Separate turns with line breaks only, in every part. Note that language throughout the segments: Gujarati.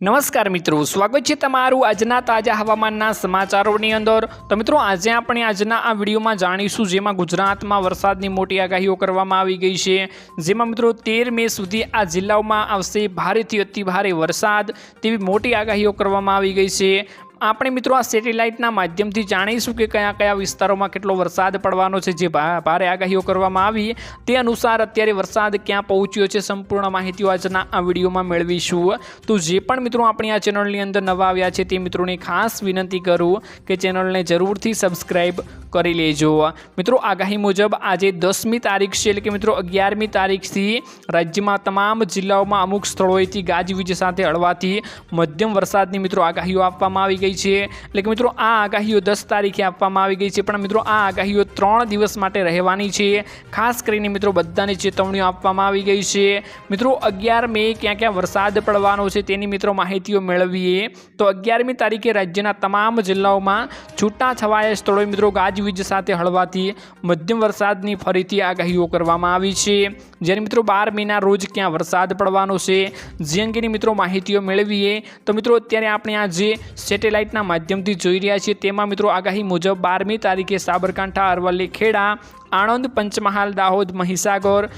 નમસ્કાર મિત્રો, સ્વાગત છે તમારું આજના તાજા હવામાનના સમાચારોની અંદર. તો મિત્રો, આજે આપણે આજના આ વિડીયોમાં જાણીશું જેમાં ગુજરાતમાં વરસાદની મોટી આગાહીઓ કરવામાં આવી ગઈ છે. જેમાં મિત્રો, તેર મે સુધી આ જિલ્લાઓમાં આવશે ભારેથી અતિભારે વરસાદ તેવી મોટી આગાહીઓ કરવામાં આવી ગઈ છે. આપણે મિત્રો આ સેટેલાઇટના માધ્યમથી જાણીશું કે કયા કયા વિસ્તારોમાં કેટલો વરસાદ પડવાનો છે, જે ભારે આગાહીઓ કરવામાં આવી. તે અનુસાર અત્યારે વરસાદ ક્યાં પહોંચ્યો છે સંપૂર્ણ માહિતીઓ આજના આ વિડીયોમાં મેળવીશું. તો જે પણ મિત્રો આપણી આ ચેનલની અંદર નવા આવ્યા છે તે મિત્રોને ખાસ વિનંતી કરું કે ચેનલને જરૂરથી સબસ્ક્રાઈબ કરી લેજો. મિત્રો, આગાહી મુજબ આજે દસમી તારીખ છે એટલે કે મિત્રો અગિયારમી તારીખથી રાજ્યમાં તમામ જિલ્લાઓમાં અમુક સ્થળોએથી ગાજવીજ સાથે હળવાથી મધ્યમ વરસાદની મિત્રો આગાહીઓ આપવામાં આવી ગઈ છે. એટલે કે મિત્રો, આ આગાહીઓ દસ તારીખે આપવામાં આવી ગઈ છે. પણ મિત્રો, આ આગાહીઓ ત્રણ દિવસ માટે રહેવાની છે. ખાસ કરીને મિત્રો, બધાને ચેતવણીઓ આપવામાં આવી ગઈ છે. મિત્રો, અગિયાર મે ક્યાં ક્યાં વરસાદ પડવાનો છે તેની મિત્રો માહિતીઓ મેળવીએ. તો અગિયારમી તારીખે રાજ્યના તમામ જિલ્લાઓમાં છૂટા છવાયા સ્થળોએ મિત્રો ગાજવીજ સાથે હળવાથી મધ્યમ વરસાદની ફરીથી આગાહીઓ કરવામાં આવી છે. જ્યારે મિત્રો બાર મેના રોજ ક્યાં વરસાદ પડવાનો છે, જે અંગેની મિત્રો માહિતીઓ મેળવીએ, તો મિત્રો અત્યારે આપણે આ જે સેટેલાઇટના માધ્યમથી જોઈ રહ્યા છીએ. તેમાં મિત્રો આગાહી મુજબ બારમી તારીખે સાબરકાંઠા, અરવલ્લી, ખેડા આણંદ, પંચમહાલ, દાહોદ, મહીસાગર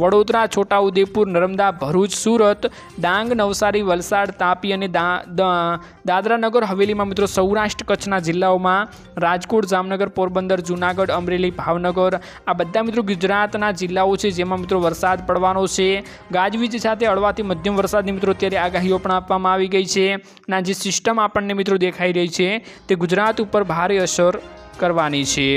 વડોદરા, છોટાઉદેપુર, નર્મદા, ભરૂચ, સુરત, ડાંગ, નવસારી, વલસાડ, તાપી અને દાદરાનગર દાદરા નગર હવેલીમાં મિત્રો સૌરાષ્ટ્ર કચ્છના જિલ્લાઓમાં રાજકોટ, જામનગર, પોરબંદર, જૂનાગઢ, અમરેલી, ભાવનગર, આ બધા મિત્રો ગુજરાતના જિલ્લાઓ છે જેમાં મિત્રો વરસાદ પડવાનો છે. ગાજવીજ સાથે હળવાથી મધ્યમ વરસાદની મિત્રો અત્યારે આગાહીઓ પણ આપવામાં આવી ગઈ છે. ના, જે સિસ્ટમ આપણને મિત્રો દેખાઈ રહી છે તે ગુજરાત ઉપર ભારે અસર કરવાની છે.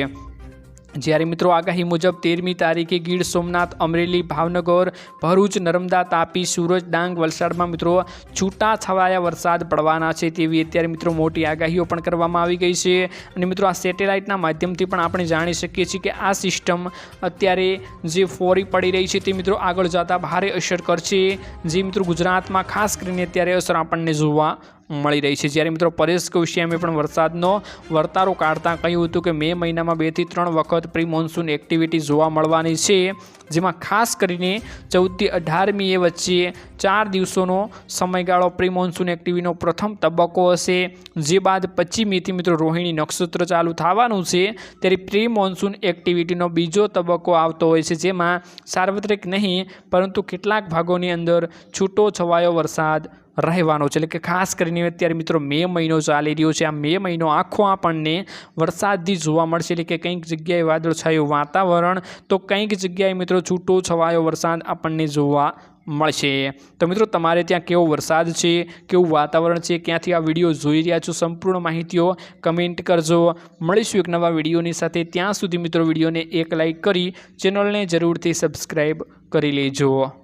જ્યારે મિત્રો આગાહી મુજબ તેરમી તારીખે ગીર સોમનાથ, અમરેલી, ભાવનગર, ભરૂચ, નર્મદા, તાપી, સુરત, ડાંગ વલસાડમાં મિત્રો છૂટા છવાયા વરસાદ પડવાના છે તેવી અત્યારે મિત્રો મોટી આગાહીઓ પણ કરવામાં આવી ગઈ છે. અને મિત્રો આ સેટેલાઇટના માધ્યમથી પણ આપણે જાણી શકીએ છીએ કે આ સિસ્ટમ અત્યારે જે ફોરી પડી રહી છે તે મિત્રો આગળ જતાં ભારે અસર કરશે. જે મિત્રો ગુજરાતમાં ખાસ કરીને અત્યારે અસર આપણને જોવા મળી રહી છે. જ્યારે મિત્રો પરેશ કૌશિયામે પણ વરસાદનો વર્તારો કાઢતા કહ્યું હતું કે મે મહિનામાં બેથી ત્રણ વખત પ્રી મોન્સૂન એક્ટિવિટી જોવા મળવાની છે. જેમાં ખાસ કરીને ચૌદથી અઢારમી એ વચ્ચે ચાર દિવસોનો સમયગાળો પ્રી મોન્સૂન એક્ટિવિટીનો પ્રથમ તબક્કો હશે. જે બાદ પચ્ચીમીથી મિત્રો રોહિણી નક્ષત્ર ચાલુ થવાનું છે. ત્યારે પ્રી મોન્સૂન એક્ટિવિટીનો બીજો તબક્કો આવતો હોય છે. જેમાં સાર્વત્રિક નહીં, પરંતુ કેટલાક ભાગોની અંદર છૂટો છવાયો વરસાદ રહેવાનો છે. એટલે કે ખાસ કરીને અત્યારે મિત્રો મે મહિનો ચાલી રહ્યો છે. આ મે મહિનો આખો આપણને વરસાદથી જોવા મળશે. એટલે કે કંઈક જગ્યાએ વાદળછાયું વાતાવરણ, તો કંઈક જગ્યાએ મિત્રો છૂટો છવાયો વરસાદ આપણને જોવા મળશે. તો મિત્રો તમારે ત્યાં કેવો વરસાદ છે, કેવું વાતાવરણ છે, ક્યાંથી આ વીડિયો જોઈ રહ્યા છો, સંપૂર્ણ માહિતીઓ કમેન્ટ કરજો. મળીશું એક નવા વિડીયોની સાથે. ત્યાં સુધી મિત્રો વિડીયોને એક લાઈક કરી, ચેનલને જરૂરથી સબસ્ક્રાઈબ કરી લેજો.